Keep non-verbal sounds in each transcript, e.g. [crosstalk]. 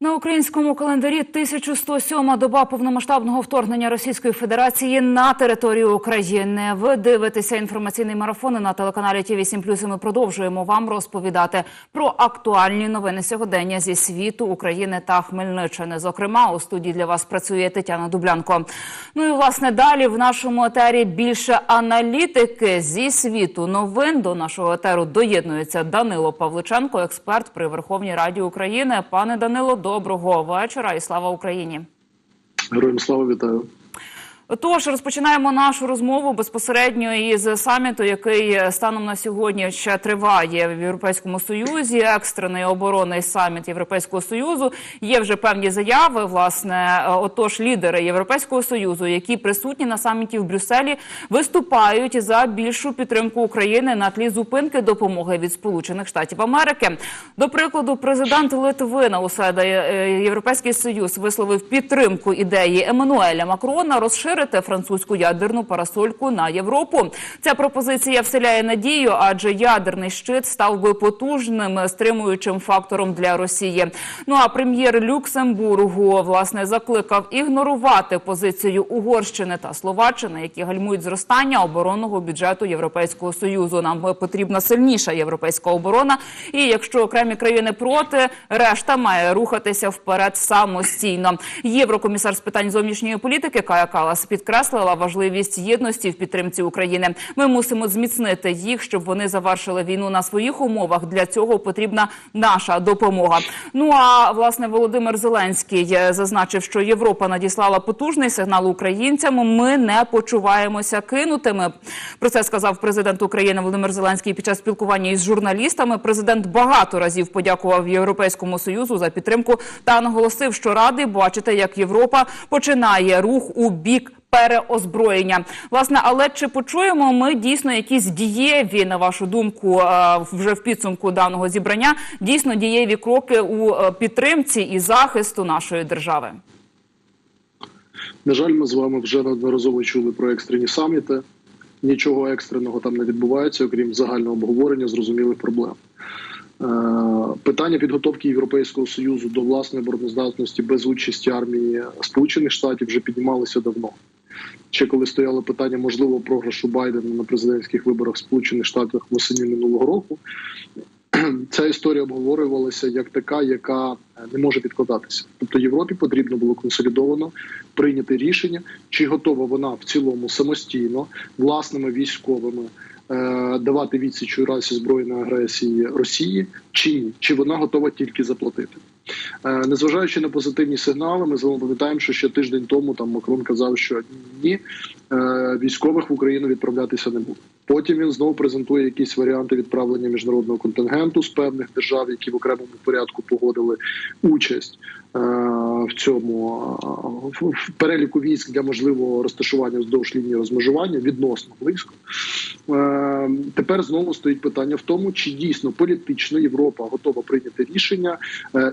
На українському календарі 1107 доба повномасштабного вторгнення Російської Федерації на територію України. Ви дивитеся інформаційний марафон на телеканалі Ті 7 і Ми продовжуємо вам розповідати про актуальні новини сьогодення зі світу України та Хмельниччини. Зокрема, у студії для вас працює Тетяна Дублянко. Ну і власне далі в нашому етері більше аналітики зі світу новин. До нашого етеру доєднується Данило Павличенко, експерт при Верховній Раді України. Пане Данило, доброго вечора і слава Україні. Героям слава вітаю. Тож розпочинаємо нашу розмову безпосередньо із саміту, який станом на сьогодні ще триває в Європейському Союзі. Екстрений оборонний саміт Європейського союзу. Є вже певні заяви. Власне, отож, лідери Європейського союзу, які присутні на саміті в Брюсселі, виступають за більшу підтримку України на тлі зупинки допомоги від Сполучених Штатів Америки. До прикладу, президент Литви на уседа Європейський Союз висловив підтримку ідеї Еммануеля Макрона розширити французьку ядерну парасольку на Європу. Ця пропозиція вселяє надію, адже ядерний щит став би потужним стримуючим фактором для Росії. Ну а прем'єр Люксембургу власне закликав ігнорувати позицію Угорщини та Словаччини, які гальмують зростання оборонного бюджету Європейського союзу. Нам потрібна сильніша європейська оборона. І якщо окремі країни проти, решта має рухатися вперед самостійно. Єврокомісар з питань зовнішньої політики Кая Калас підкреслила важливість єдності в підтримці України. Ми мусимо зміцнити їх, щоб вони завершили війну на своїх умовах. Для цього потрібна наша допомога. Ну а власне Володимир Зеленський зазначив, що Європа надіслала потужний сигнал українцям. Ми не почуваємося кинутими. Про це сказав президент України Володимир Зеленський під час спілкування із журналістами. Президент багато разів подякував Європейському союзу за підтримку та наголосив, що радий бачити, як Європа починає рух у бік переозброєння. Власне, але чи почуємо ми дійсно якісь дієві, на вашу думку, вже в підсумку даного зібрання, дійсно дієві кроки у підтримці і захисту нашої держави? На жаль, ми з вами вже неодноразово чули про екстрені саміти. Нічого екстреного там не відбувається, окрім загального обговорення зрозумілих проблем. Питання підготовки Європейського союзу до власної обороноздатності без участі армії Сполучених Штатів вже піднімалися давно. Ще коли стояло питання можливо програшу Байдена на президентських виборах Сполучених Штатах восені минулого року, [clears throat] ця історія обговорювалася як така, яка не може відкладатися. Тобто Європі потрібно було консолідовано прийняти рішення, чи готова вона в цілому самостійно власними військовими. Давати відсіч разі збройної агресії Росії чи ні, чи вона готова тільки заплатити, незважаючи на позитивні сигнали, ми з вами пам'ятаємо, що ще тиждень тому там Макрон казав, що ні військових в Україну відправлятися не буде. Потім він знову презентує якісь варіанти відправлення міжнародного контингенту з певних держав, які в окремому порядку погодили участь в цьому в переліку військ для можливого розташування вздовж лінії розмежування відносно близько. Тепер знову стоїть питання в тому, чи дійсно політично Європа готова прийняти рішення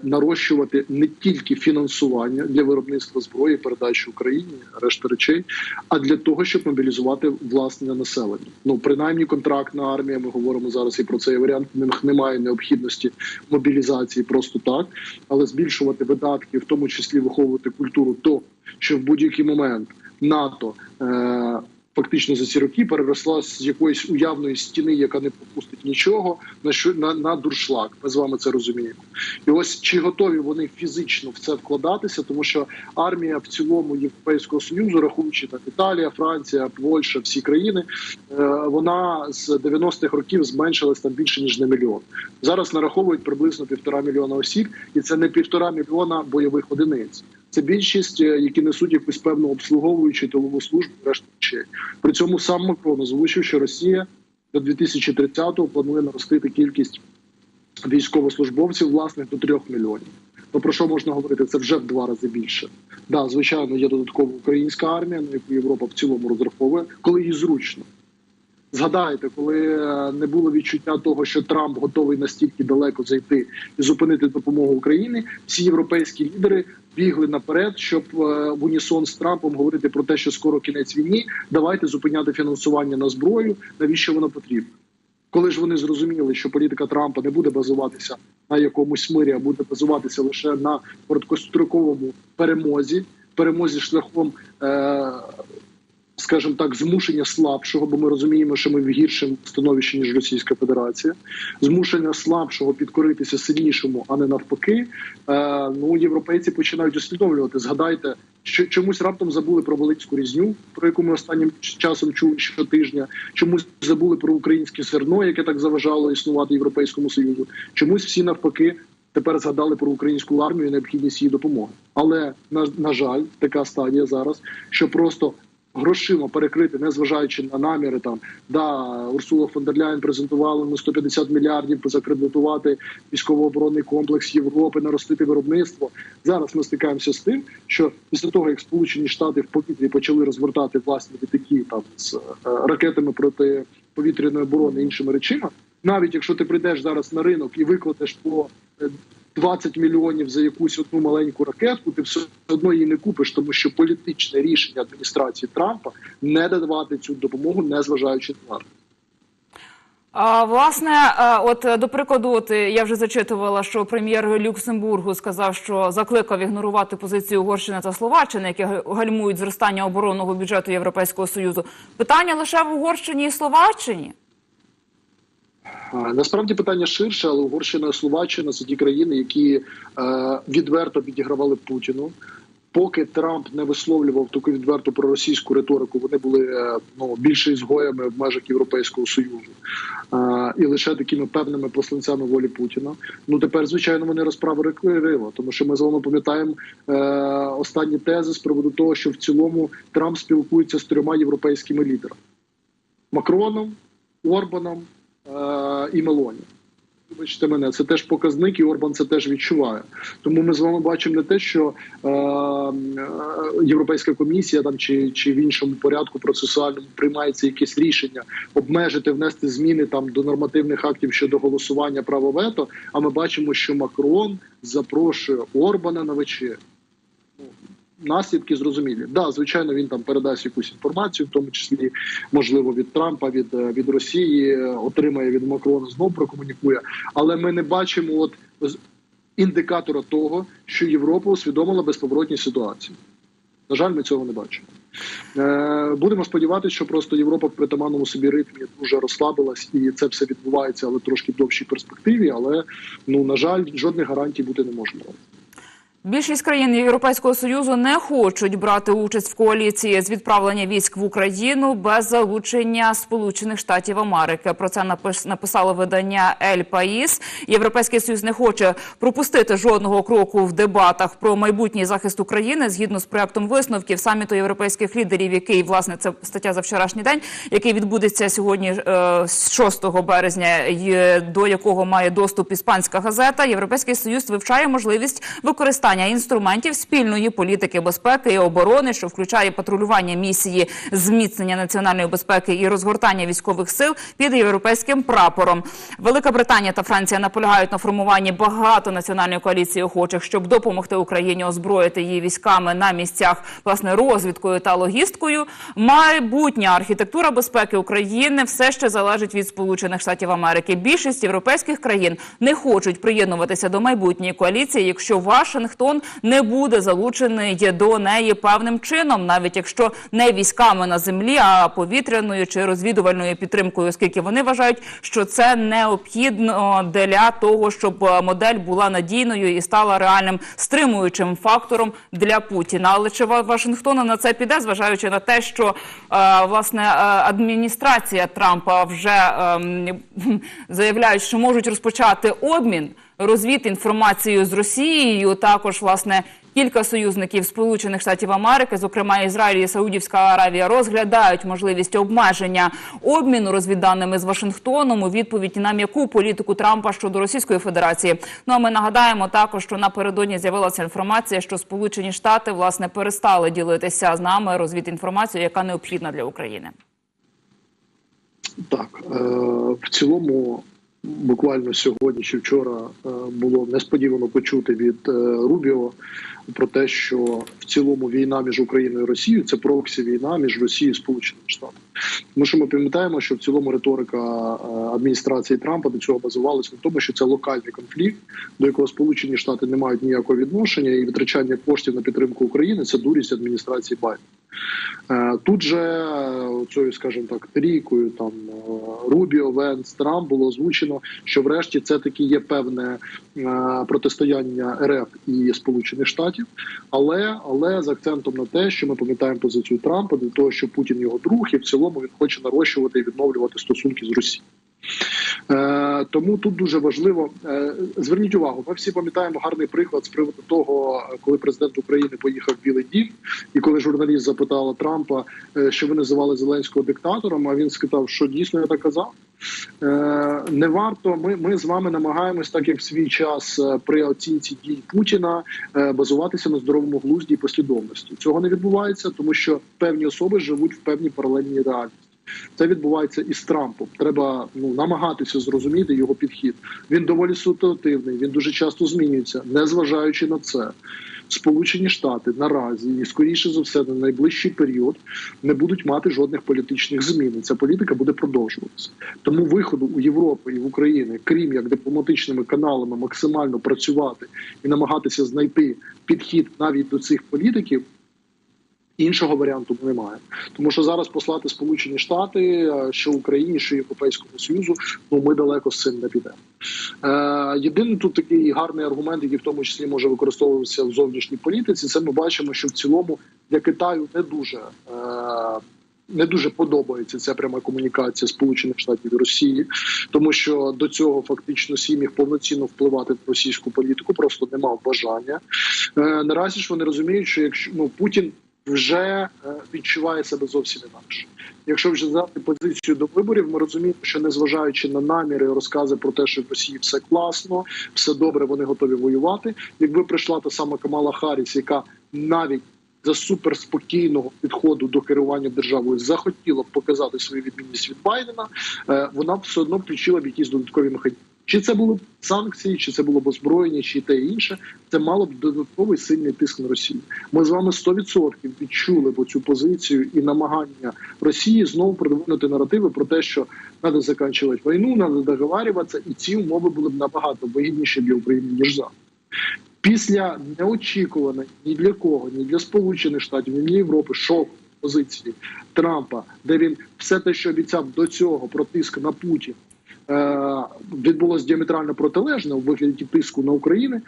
нарощувати не тільки фінансування для виробництва зброї, передачі Україні, решта речей, а для того, щоб мобілізувати власне населення. Ну принаймні контрактна армія. Ми говоримо зараз і про цей варіант. немає необхідності мобілізації просто так, але збільшувати видатки, в тому числі виховувати культуру, то що в будь-який момент НАТО. Е Фактично за ці роки переросла з якоїсь уявної стіни, яка не пропустить нічого, на що на, на дуршлаг. Ми з вами це розуміємо. І ось чи готові вони фізично в це вкладатися, тому що армія в цілому Європейського союзу, рахуючи там Італія, Франція, Польща, всі країни, вона з 90-х років зменшилась там більше ніж на мільйон. Зараз нараховують приблизно півтора мільйона осіб, і це не півтора мільйона бойових одиниць. Це більшість, які несуть якусь певну обслуговуючу тилову службу, решта речей. При цьому сам Макрон озвучив, що Росія до 2030-го планує наростити кількість військовослужбовців власних до трьох мільйонів. То про що можна говорити? Це вже в два рази більше. Да, звичайно, є додаткова українська армія, на яку Європа в цілому розраховує, коли їй зручно. Згадайте, коли не було відчуття того, що Трамп готовий настільки далеко зайти і зупинити допомогу Україні, всі європейські лідери бігли наперед, щоб в унісон з Трампом говорити про те, що скоро кінець війни, давайте зупиняти фінансування на зброю. Навіщо воно потрібно? Коли ж вони зрозуміли, що політика Трампа не буде базуватися на якомусь мирі, а буде базуватися лише на короткостроковому перемозі, перемозі шляхом, е, скажімо так, змушення слабшого, бо ми розуміємо, що ми в гіршому становищі ніж Російська Федерація, змушення слабшого підкоритися сильнішому, а не навпаки. Е, ну європейці починають усвідомлювати. Згадайте, що чомусь раптом забули про Волинську різню, про яку ми останнім часом чули щотижня. Чомусь забули про українське зерно, яке так заважало існувати європейському союзу. Чомусь всі навпаки. Тепер згадали про українську армію і необхідність її допомоги. Але на, на жаль, така стадія зараз, що просто грошима перекрити, незважаючи на наміри там да Урсула фон дер Ляєн презентувала на 150 мільярдів закредитувати військово-оборонний комплекс Європи, наростити виробництво. Зараз ми стикаємося з тим, що після того як Сполучені Штати в повітрі почали розвертати власні літаки там з е, ракетами проти повітряної оборони іншими речима, навіть якщо ти прийдеш зараз на ринок і викладеш по е, 20 мільйонів за якусь одну маленьку ракетку, ти все одно її не купиш, тому що політичне рішення адміністрації Трампа не давати цю допомогу, не зважаючи на. А, власне, от е, до прикладу, от е, я вже зачитувала, що прем'єр Люксембургу сказав, що закликав ігнорувати позицію Угорщини та Словаччини, які гальмують зростання оборонного бюджету Європейського союзу. Питання лише в Угорщині і Словаччині. А, Насправді питання ширше, але Угорщина і Словаччина це ті країни, які е, відверто підігравали Путіну. Поки Трамп не висловлював таку відверту проросійську риторику, вони були е, ну більше ізгоями в межах Європейського союзу е, і лише такими певними посланцями волі Путіна. Ну тепер, звичайно, вони розправили крила, тому що ми з вами пам'ятаємо е, останні тези з приводу того, що в цілому Трамп спілкується з трьома європейськими лідерами: Макроном, Орбаном е, і Мелоні. Вибачте мене, це теж показник, і Орбан це теж відчуває. Тому ми з вами бачимо не те, що е, е, Європейська комісія там чи, чи в іншому порядку процесуальному приймається якесь рішення обмежити, внести зміни там до нормативних актів щодо голосування право вето. А ми бачимо, що Макрон запрошує Орбана на вечерю. Наслідки зрозумілі. Да, звичайно, він там передасть якусь інформацію, в тому числі можливо від Трампа, від, е, від Росії, е, отримає від Макрона, знов прокомунікує. Але ми не бачимо от індикатора того, що Європа усвідомила безповоротні ситуації. На жаль, ми цього не бачимо. Е, будемо сподіватися, що просто Європа в притаманному собі ритмі дуже розслабилась, і це все відбувається, але трошки в довшій перспективі. Але ну на жаль, жодних гарантій бути не може. Більшість країн Європейського союзу не хочуть брати участь в коаліції з відправлення військ в Україну без залучення Сполучених Штатів Америки. Про це напис- написало видання Ель Паїс. Європейський союз не хоче пропустити жодного кроку в дебатах про майбутній захист України згідно з проектом висновків саміту європейських лідерів, який власне це стаття за вчорашній день, який відбудеться сьогодні е, 6 березня, до якого має доступ іспанська газета. Європейський союз вивчає можливість використання інструментів спільної політики безпеки і оборони, що включає патрулювання місії зміцнення національної безпеки і розгортання військових сил під європейським прапором. Велика Британія та Франція наполягають на формуванні багатонаціональної коаліції охочих, щоб допомогти Україні озброїти її військами на місцях власне розвідкою та логісткою. Майбутня архітектура безпеки України все ще залежить від Сполучених Штатів Америки. Більшість європейських країн не хочуть приєднуватися до майбутньої коаліції, якщо Вашингтон не буде залучений до неї певним чином, навіть якщо не військами на землі, а повітряною чи розвідувальною підтримкою, оскільки вони вважають, що це необхідно для того, щоб е, модель була надійною і стала реальним стримуючим фактором для Путіна. Але чи Ва- Вашингтон на це піде, зважаючи на те, що е, власне е, адміністрація Трампа вже ем, [laughs] заявляють, що можуть розпочати обмін розвід інформацією з Росією. Також власне кілька союзників Сполучених Штатів Америки, зокрема Ізраїль і Саудівська Аравія, розглядають можливість обмеження обміну розвідданими з Вашингтоном у відповідь на м'яку політику Трампа щодо Російської Федерації. Ну а ми нагадаємо також, що напередодні з'явилася інформація, що Сполучені Штати власне перестали ділитися з нами розвідінформацією, яка необхідна для України. Так, е, в цілому буквально сьогодні чи вчора е, було несподівано почути від е, Рубіо про те, що в цілому війна між Україною і Росією це проксі війна між Росією і Сполученими Штатами. Тому що ми пам'ятаємо, що в цілому риторика е, адміністрації Трампа до цього базувалася на тому, що це локальний конфлікт, до якого Сполучені Штати не мають ніякого відношення, і витрачання коштів на підтримку України це дурість адміністрації Байдена. Е, Тут же е, цією, скажімо так, трійкою там Рубіо, Венс, Трамп було озвучено, що врешті це таки є певне протистояння РФ і Сполучених Штатів, але але з акцентом на те, що ми пам'ятаємо позицію Трампа для того, що Путін його друг, і в цілому він хоче нарощувати і відновлювати стосунки з Росією. Е, тому тут дуже важливо е, зверніть увагу. Ми всі пам'ятаємо гарний приклад з приводу того, коли президент України поїхав в Білий Дім, і коли журналіст запитала Трампа, е, що ви називали Зеленського диктатором. А він сказав, що дійсно я так казав. Не варто. Ми, ми з вами намагаємось, так як в свій час при оцінці дій Путіна базуватися на здоровому глузді і послідовності. Цього не відбувається, тому що певні особи живуть в певній паралельній реальності. Це відбувається і з Трампом. Треба ну намагатися зрозуміти його підхід. Він доволі ситуативний, він дуже часто змінюється, незважаючи на це. Сполучені Штати наразі і скоріше за все на найближчий період не будуть мати жодних політичних змін. Ця політика буде продовжуватися. Тому виходу у Європу і в Україну, крім як дипломатичними каналами, максимально працювати і намагатися знайти підхід навіть до цих політиків. Іншого варіанту немає, тому що зараз послати Сполучені Штати, е, що Україні, що Європейському Союзу, ну ми далеко з цим не підемо. Е, єдиний тут такий гарний аргумент, який в тому числі може використовуватися в зовнішній політиці. Це ми бачимо, що в цілому для Китаю не дуже. Е, не дуже подобається ця пряма комунікація Сполучених Штатів і Росії, тому що до цього фактично Сім міг повноцінно впливати на російську політику, просто не мав бажання. Е, наразі ж вони розуміють, що якщо ну Путін вже е, відчуває себе зовсім інакше. Якщо вже взяти позицію до виборів, ми розуміємо, що незважаючи на наміри розкази про те, що в Росії все класно, все добре, вони готові воювати. Якби прийшла та сама Камала Харріс, яка навіть за суперспокійного підходу до керування державою захотіла б показати свою відмінність від Байдена, е, вона б все одно включила б якісь додаткові механізми. Чи це були б санкції, чи це було б озброєння, чи те і інше, це мало б додатковий сильний тиск на Росію. Ми з вами 100% відчули б цю позицію і намагання Росії знову продвинути наративи про те, що треба закінчувати війну, треба договарюватися, і ці умови були б набагато вигідніші для України ніж зараз. Після неочікуваної ні для кого, ні для Сполучених Штатів, ні для Європи шоку позиції Трампа, де він все те, що обіцяв до цього про тиск на Путін, відбулось діаметрально протилежне у вигляді тиску на Україну.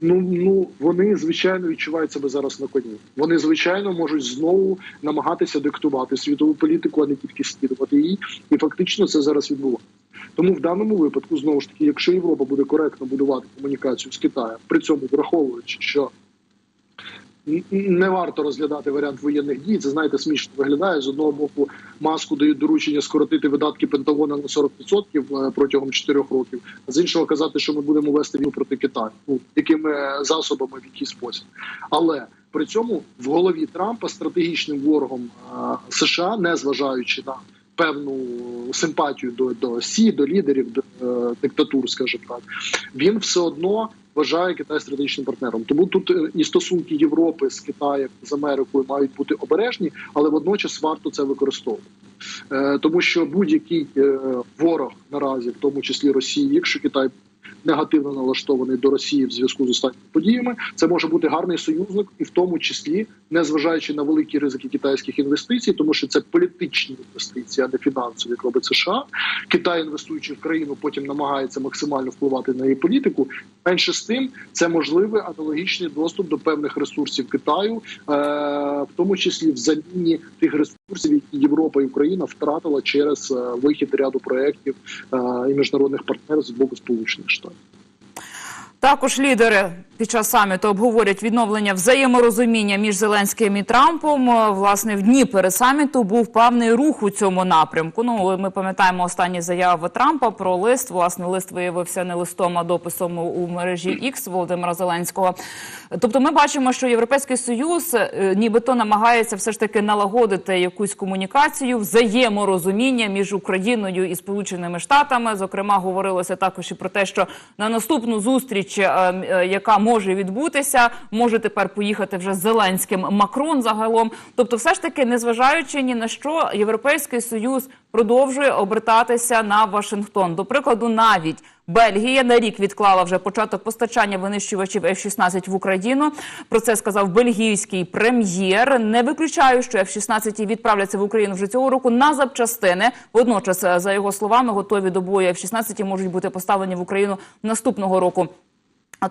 Ну ну вони звичайно відчувають себе зараз на коні. Вони звичайно можуть знову намагатися диктувати світову політику, а не тільки слідувати її. І фактично це зараз відбувається. Тому в даному випадку знову ж таки, якщо Європа буде коректно будувати комунікацію з Китаєм, при цьому враховуючи, що не варто розглядати варіант воєнних дій. Це знаєте, смішно виглядає з одного боку. Маску дають доручення скоротити видатки Пентагона на 40% протягом 4 років. А з іншого казати, що ми будемо вести війну проти Китаю. Ну якими засобами, в який спосіб. Але при цьому в голові Трампа стратегічним ворогом е, США, не зважаючи на певну симпатію до, до Сі, до лідерів до, е, диктатур, скажімо так, він все одно вважає Китай стратегічним партнером. Тому тут е, і стосунки Європи з Китаєм з Америкою мають бути обережні, але водночас варто це використовувати. Е, тому що будь-який е, ворог наразі, в тому числі Росії, якщо Китай негативно налаштований до Росії в зв'язку з останніми подіями, це може бути гарний союзник, і в тому числі незважаючи на великі ризики китайських інвестицій, тому що це політичні інвестиції, а не фінансові, як робить США. Китай, інвестуючи в країну, потім намагається максимально впливати на її політику. Менше з тим, це можливий аналогічний доступ до певних ресурсів Китаю, е, в тому числі в заміні тих ресурсів, які Європа і Україна втратила через е, вихід ряду проєктів е, і міжнародних партнерів з боку Сполучених Штатів. Також лідери Під час саміту обговорять відновлення взаєморозуміння між Зеленським і Трампом. Е, Власне, в дні перед саміту був певний рух у цьому напрямку. Ну ми пам'ятаємо останні заяви Трампа про лист. Власне, лист виявився не листом, а дописом у мережі X Володимира Зеленського. Тобто, ми бачимо, що Європейський Союз е, нібито намагається все ж таки налагодити якусь комунікацію, взаєморозуміння між Україною і Сполученими Штатами. Зокрема, говорилося також і про те, що на наступну зустріч, е, е, яка може відбутися, може тепер поїхати вже Зеленським Макрон загалом. Тобто, все ж таки, незважаючи ні на що, Європейський Союз продовжує обертатися на Вашингтон. До прикладу, навіть Бельгія на рік відклала вже початок постачання винищувачів F-16 в Україну. Про це сказав бельгійський прем'єр. Не виключаю, що F-16 відправляться в Україну вже цього року на запчастини. Водночас, е, за його словами, готові до бою F-16 можуть бути поставлені в Україну наступного року.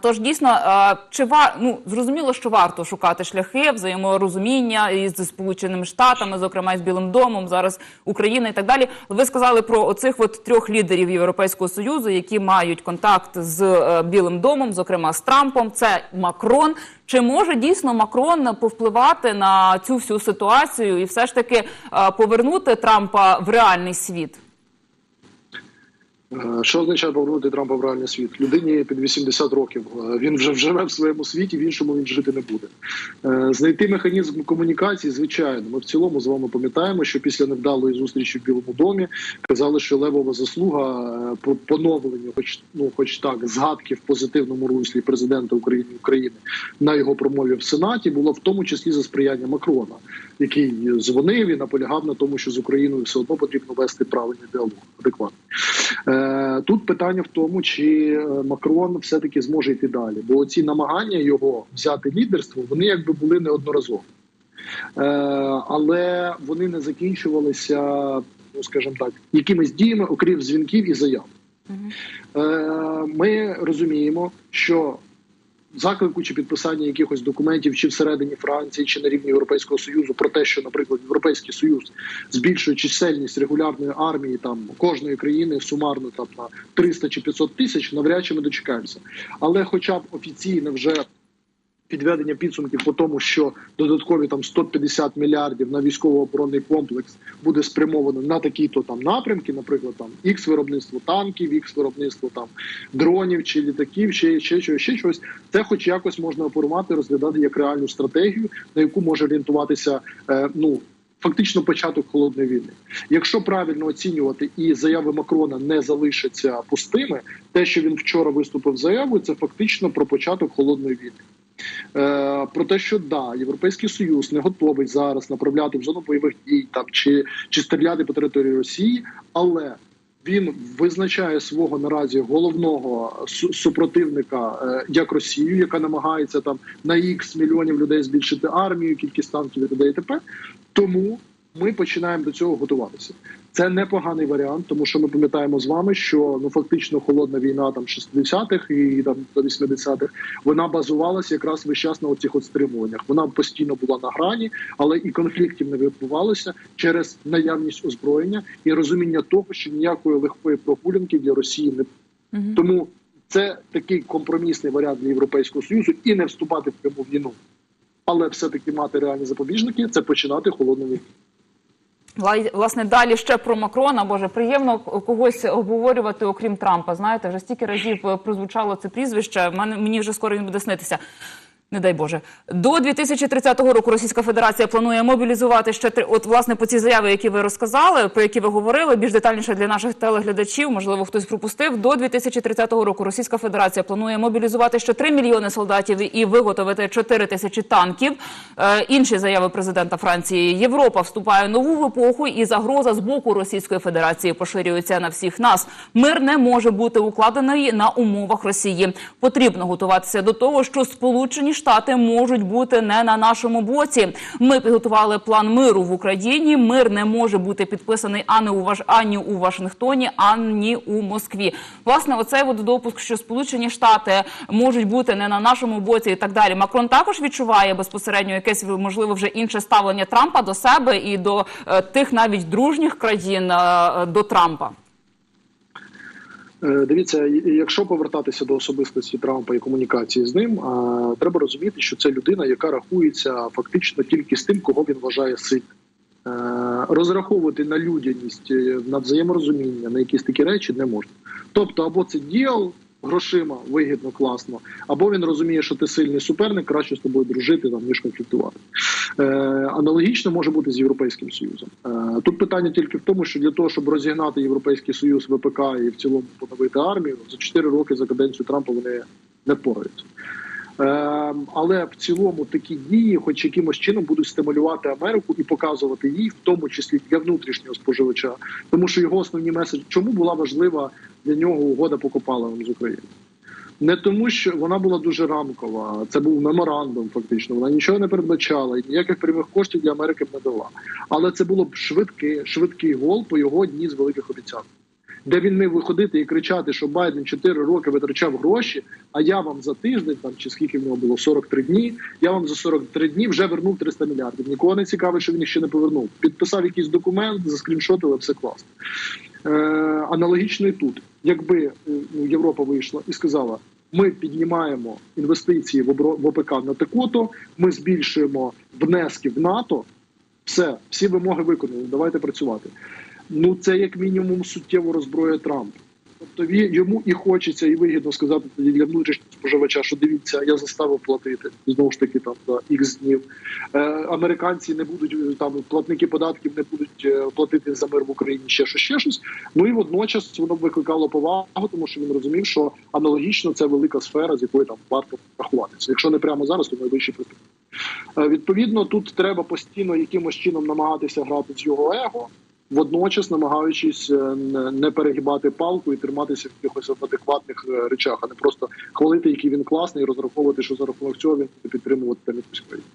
Тож дійсно, е, чи ва ну зрозуміло, що варто шукати шляхи взаєморозуміння із сполученими штатами, зокрема із Білим домом, зараз Україна і так далі. Ви сказали про оцих от трьох лідерів Європейського союзу, які мають контакт з е, Білим домом, зокрема з Трампом. Це Макрон. Чи може дійсно Макрон повпливати на цю всю ситуацію і все ж таки е, повернути Трампа в реальний світ? Е, Що означає повернути Трампа в реальний світ? Людині під 80 років. Е, Він вже живе в своєму світі, в іншому він жити не буде. Е, Знайти механізм комунікації, звичайно. Ми в цілому з вами пам'ятаємо, що після невдалої зустрічі в Білому домі казали, що левова заслуга по поновленню, хоч ну, хоч так, згадки в позитивному руслі президента України України на його промові в Сенаті було в тому числі за сприяння Макрона, який дзвонив і наполягав на тому, що з Україною все одно потрібно вести правильний діалог адекватний. Е, Тут питання в тому, чи е, Макрон все таки зможе йти далі, бо ці намагання його взяти лідерство, вони якби були неодноразові, е, але вони не закінчувалися, ну скажімо так, якимись діями, окрім дзвінків і заяв. Ми розуміємо, що заклику чи підписання якихось документів чи всередині Франції, чи на рівні Європейського союзу про те, що, наприклад, Європейський Союз збільшує чисельність регулярної армії там кожної країни сумарно там на 300 чи 500 тисяч, навряд чи ми дочекаємося. Але, хоча б офіційно вже. Підведення підсумків по тому, що додаткові там 150 мільярдів на військово-оборонний комплекс буде спрямовано на такі-то там напрямки, наприклад, там ікс виробництво танків, ікс виробництво там дронів чи літаків, ще ще чогось, ще чогось. Це, хоч якось можна оперувати, розглядати як реальну стратегію, на яку може орієнтуватися е, ну. Фактично початок холодної війни. Якщо правильно оцінювати і заяви Макрона не залишаться пустими, те, що він вчора виступив заявою, це фактично про початок холодної війни. Е, про те, що да, європейський союз не готовий зараз направляти в зону бойових дій там чи, чи стріляти по території Росії, але він визначає свого наразі головного супротивника е, як Росію, яка намагається там на ікс мільйонів людей збільшити армію, кількість танків і т.д. і т.п. Тому ми починаємо до цього готуватися. Це непоганий варіант, тому що ми пам'ятаємо з вами, що ну фактично холодна війна там 60-х і там до 80-х, вона базувалася якраз весь час на оцих от стримуваннях. Вона постійно була на грані, але і конфліктів не відбувалося через наявність озброєння і розуміння того, що ніякої легкої прогулянки для Росії не тому. Це такий компромісний варіант для європейського союзу і не вступати в пряму війну, але все таки мати реальні запобіжники це починати холодну війну. Вла- Власне, далі ще про Макрона. Боже, приємно когось обговорювати, окрім Трампа. Знаєте, вже стільки разів е, прозвучало це прізвище. Мені вже скоро він буде снитися. Не дай Боже. До 2030 року Російська Федерація планує мобілізувати ще три. От, власне, по ці заяви, які ви розказали, про які ви говорили, більш детальніше для наших телеглядачів, можливо, хтось пропустив. До 2030 року Російська Федерація планує мобілізувати ще 3 мільйони солдатів і виготовити 4 тисячі танків. Е, інші заяви президента Франції. Європа вступає в нову епоху, і загроза з боку Російської Федерації поширюється на всіх нас. Мир не може бути укладений на умовах Росії. Потрібно готуватися до того, що Сполучені Штати можуть бути не на нашому боці. Ми підготували план миру в Україні. Мир не може бути підписаний ані у Ваш ані у Вашингтоні, ані у Москві. Власне, оцей от допуск, що Сполучені Штати можуть бути не на нашому боці, і так далі. Макрон також відчуває безпосередньо якесь можливо вже інше ставлення Трампа до себе і до е, тих навіть дружніх країн е, до Трампа. Е, Дивіться, якщо повертатися до особистості Трампа і комунікації з ним, треба розуміти, що це людина, яка рахується фактично тільки з тим, кого він вважає сильним. Е, Розраховувати на людяність, е, на взаєморозуміння, на якісь такі речі не можна. Тобто, або це діял грошима вигідно, класно, або він розуміє, що ти сильний суперник, краще з тобою дружити там ніж конфліктувати. Е, аналогічно може бути з європейським союзом. Е, тут питання тільки в тому, що для того, щоб розігнати європейський союз ВПК і в цілому поновити армію, за 4 роки за каденцію Трампа вони не впораються. Е, але в цілому такі дії, хоч якимось чином, будуть стимулювати Америку і показувати їй, в тому числі для внутрішнього споживача, тому що його основні меседжі, чому була важлива для нього угода по з України. Не тому, що вона була дуже рамкова. Це був меморандум, фактично. Вона нічого не передбачала і ніяких прямих коштів для Америки б не дала. Але це було б швидкий, швидкий гол по його одній з великих обіцянок, де він міг виходити і кричати, що Байден 4 роки витрачав гроші, а я вам за тиждень, там чи скільки в нього було 43 дні. Я вам за 43 дні вже вернув 300 мільярдів. Нікого не цікавить, що він ще не повернув. Підписав якийсь документ, заскріншотили, все класно. Е, аналогічно і тут, якби е, ну, Європа вийшла і сказала: ми піднімаємо інвестиції в ОПК на такото, ми збільшуємо внески в НАТО. Все, всі вимоги виконані. Давайте працювати. Ну це як мінімум суттєво розброє Трамп. Тобто йому і хочеться, і вигідно сказати тоді для внутрішнього споживача, що дивіться, я заставив платити знову ж таки там за ікс днів. Е, американці не будуть е, там платники податків не будуть е, платити за мир в Україні ще щось, ще щось. Ну і водночас воно викликало повагу, тому що він розумів, що аналогічно це велика сфера, з якою там варто рахуватися. Якщо не прямо зараз, то найближчі перспективи. Е, Відповідно, тут треба постійно якимось чином намагатися грати з його его, водночас намагаючись е, не- перегибати палку і триматися в якихось адекватних е, речах, а не просто хвалити, який він класний, і розраховувати, що за рахунок цього він буде підтримувати якусь країну.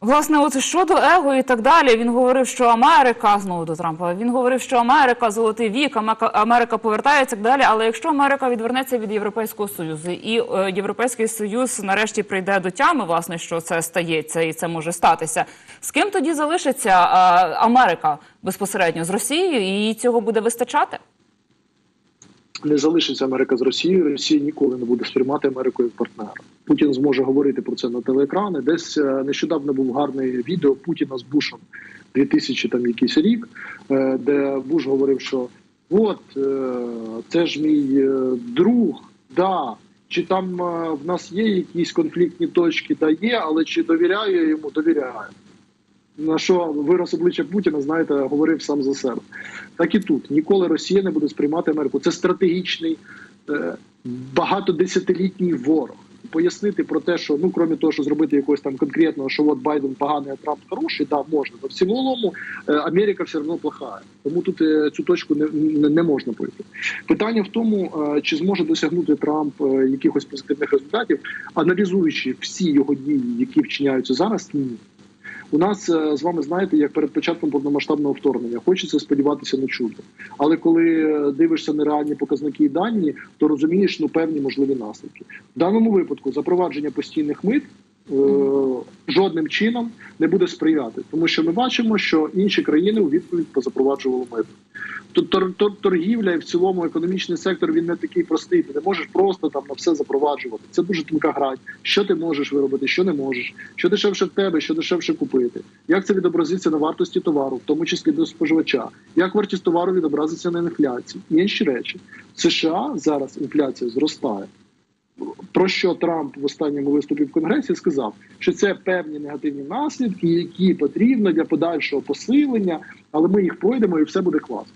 Власне, от щодо его і так далі, він говорив, що Америка знову до Трампа. Він говорив, що Америка золотий вік, Америка повертається і так далі. Але якщо Америка відвернеться від Європейського союзу, і е, Європейський союз нарешті прийде до тями, власне, що це стається і це може статися. З ким тоді залишиться е, Америка безпосередньо з Росією, і цього буде вистачати? Не залишиться Америка з Росією. Росія ніколи не буде сприймати Америку як партнера. Путін зможе говорити про це на телеекрани. Десь е, нещодавно був гарний відео Путіна з Бушем 2000 там якийсь рік, е, де Буш говорив, що от е, це ж мій друг, да. Чи там в нас є якісь конфліктні точки, та є, але чи довіряю я йому, довіряю. На що вираз обличчя Путіна, знаєте, говорив сам за себе. Так і тут ніколи Росія не буде сприймати Америку. Це стратегічний е, багатодесятилітній ворог. Пояснити про те, що ну крім того, що зробити якогось там конкретного, що от Байден поганий, а Трамп хороший, да, можна. Но в цілому е, Америка все одно плохая. Тому тут е, цю точку не, не, не можна пройти. Питання в тому, чи зможе досягнути Трамп якихось позитивних результатів, аналізуючи всі його дії, які вчиняються зараз, ні. У нас е, з вами знаєте, як перед початком повномасштабного вторгнення, хочеться сподіватися на чудо. Але коли е, дивишся на реальні показники і дані, то розумієш ну певні можливі наслідки. В даному випадку запровадження постійних мит жодним чином не буде сприяти, тому що ми бачимо, що інші країни у відповідь позапроваджували мити. Тут тор- тор- торгівля і в цілому економічний сектор він не такий простий. Ти не можеш просто там на все запроваджувати. Це дуже тонка грань. Що ти можеш виробити, що не можеш, що дешевше в тебе, що дешевше купити. Як це відобразиться на вартості товару, в тому числі до споживача? Як вартість товару відобразиться на інфляції? І інші речі. В США зараз інфляція зростає. Про що Трамп в останньому виступі в Конгресі сказав, що це певні негативні наслідки, які потрібно для подальшого посилення, але ми їх пройдемо і все буде класно.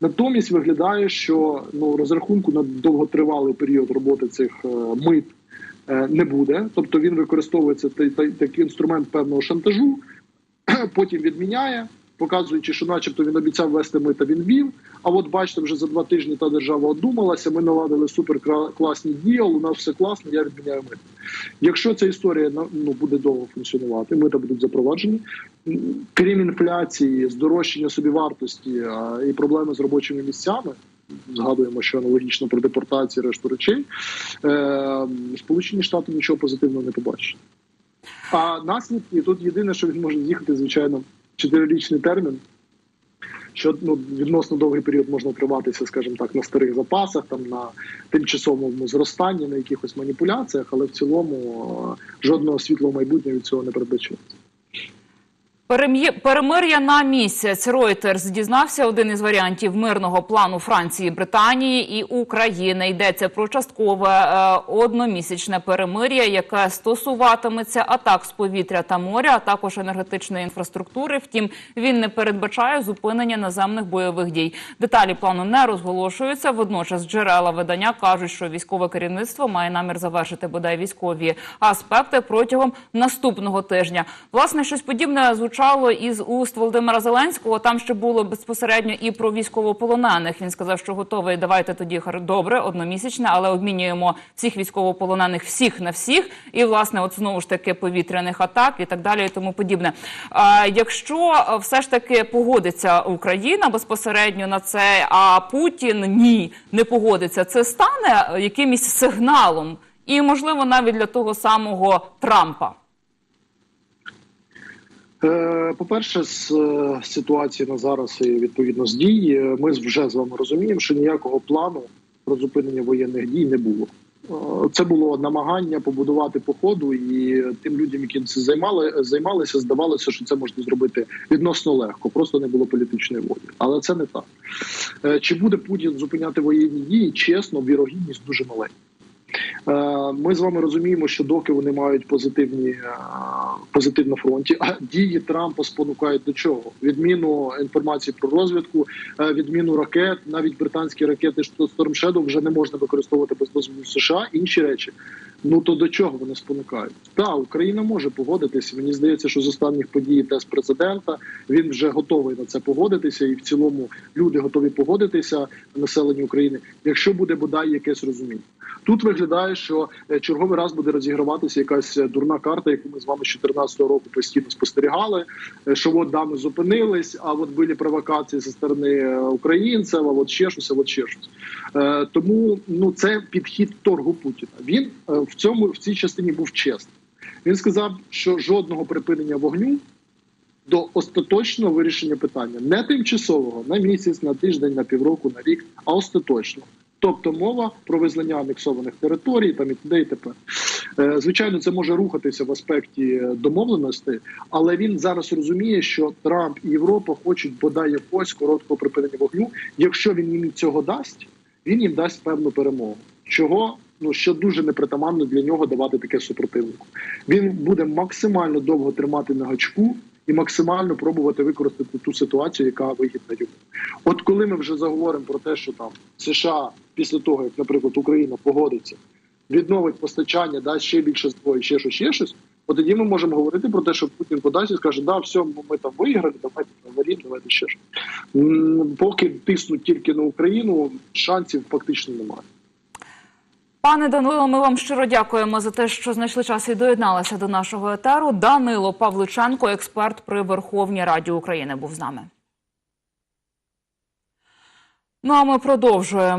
Натомість виглядає, що ну розрахунку на довготривалий період роботи цих е, мит е, не буде. Тобто він використовується та- та- такий інструмент певного шантажу, [clears throat] потім відміняє, показуючи, що, начебто, він обіцяв вести мита, він вів. А от бачите, вже за два тижні та держава одумалася. Ми наладили супер кра- діял, у нас все класно, я відміняю мит. Якщо ця історія ну, буде довго функціонувати, мита будуть запроваджені. Крім інфляції, здорожчання собівартості і проблеми з робочими місцями. Згадуємо, що аналогічно про депортації, решту речей. Е, Сполучені Штати нічого позитивного не побачать. А наслідки тут єдине, що він може з'їхати, звичайно, чотирирічний термін. що ну відносно довгий період можна триматися, скажімо так, на старих запасах, там на тимчасовому зростанні, на якихось маніпуляціях, але в цілому е, жодного світлого майбутнього від цього не передбачається. Перемир'я на місяць. Reuters дізнався один із варіантів мирного плану Франції, Британії і України. Йдеться про часткове е, одномісячне перемир'я, яке стосуватиметься атак з повітря та моря, а також енергетичної інфраструктури. Втім, він не передбачає зупинення наземних бойових дій. Деталі плану не розголошуються. Водночас джерела видання кажуть, що військове керівництво має намір завершити бодай військові аспекти протягом наступного тижня. Власне, щось подібне звучало із уст Володимира Зеленського. Там ще було безпосередньо і про військовополонених. Він сказав, що готовий. Давайте тоді добре, одномісячне, але обмінюємо всіх військовополонених всіх на всіх. І власне, от знову ж таки повітряних атак і так далі, і тому подібне. А, якщо все ж таки погодиться Україна безпосередньо на це, а Путін ні не погодиться, це стане якимось сигналом, і можливо навіть для того самого Трампа. Е, По-перше, з е, ситуації на зараз і відповідно з дій, е, ми вже з вами розуміємо, що ніякого плану про зупинення воєнних дій не було. Це було намагання побудувати по ходу, і тим людям, які це займали, займалися, здавалося, що це можна зробити відносно легко, просто не було політичної волі. Але це не так. Чи буде Путін зупиняти воєнні дії? Чесно, вірогідність дуже маленька. Е, Ми з вами розуміємо, що доки вони мають позитивні е, позитив на фронті, а дії Трампа спонукають до чого? Відміну інформації про розвідку, е, відміну ракет, навіть британські ракети Storm Shadow вже не можна використовувати без дозволу США. Інші речі. Ну то до чого вони спонукають? Так, Україна може погодитися. Мені здається, що з останніх подій тест президента він вже готовий на це погодитися, і в цілому люди готові погодитися населенню України, якщо буде бодай якесь розуміння. Тут виглядає, що е, черговий раз буде розіграватися якась е, дурна карта, яку ми з вами з 2014 року постійно спостерігали. е, Що от да, зупинились, а от були провокації зі сторони українців, а от ще щось, а от ще щось. Тому ну це підхід торгу Путіна. Він в цьому в цій частині був чесний. Він сказав, що жодного припинення вогню до остаточного вирішення питання не тимчасового на місяць, на тиждень, на півроку, на рік, а остаточно. Тобто мова про визнання анексованих територій там і т.д. і т.п. Е, Звичайно, це може рухатися в аспекті е, домовленості, але він зараз розуміє, що Трамп і Європа хочуть бодай якогось короткого припинення вогню. Якщо він їм цього дасть, він їм дасть певну перемогу. Чого ну що дуже непритаманно для нього давати таке супротивнику. Він буде максимально довго тримати на гачку і максимально пробувати використати ту ситуацію, яка вигідна йому. От коли ми вже заговоримо про те, що там США після того, як, наприклад, Україна погодиться, відновить постачання, дасть ще більше зброї, ще щось, ще щось. От тоді ми можемо говорити про те, що Путін подасть і скаже, да, все, ми там виграли, давайте говоримо, давайте ще щось. Поки тиснуть тільки на Україну, шансів фактично немає. Пане Данило, ми вам щиро дякуємо за те, що знайшли час і доєдналися до нашого етеру. Данило Павличенко, експерт при Верховній Раді України, був з нами. Ну а ми продовжуємо.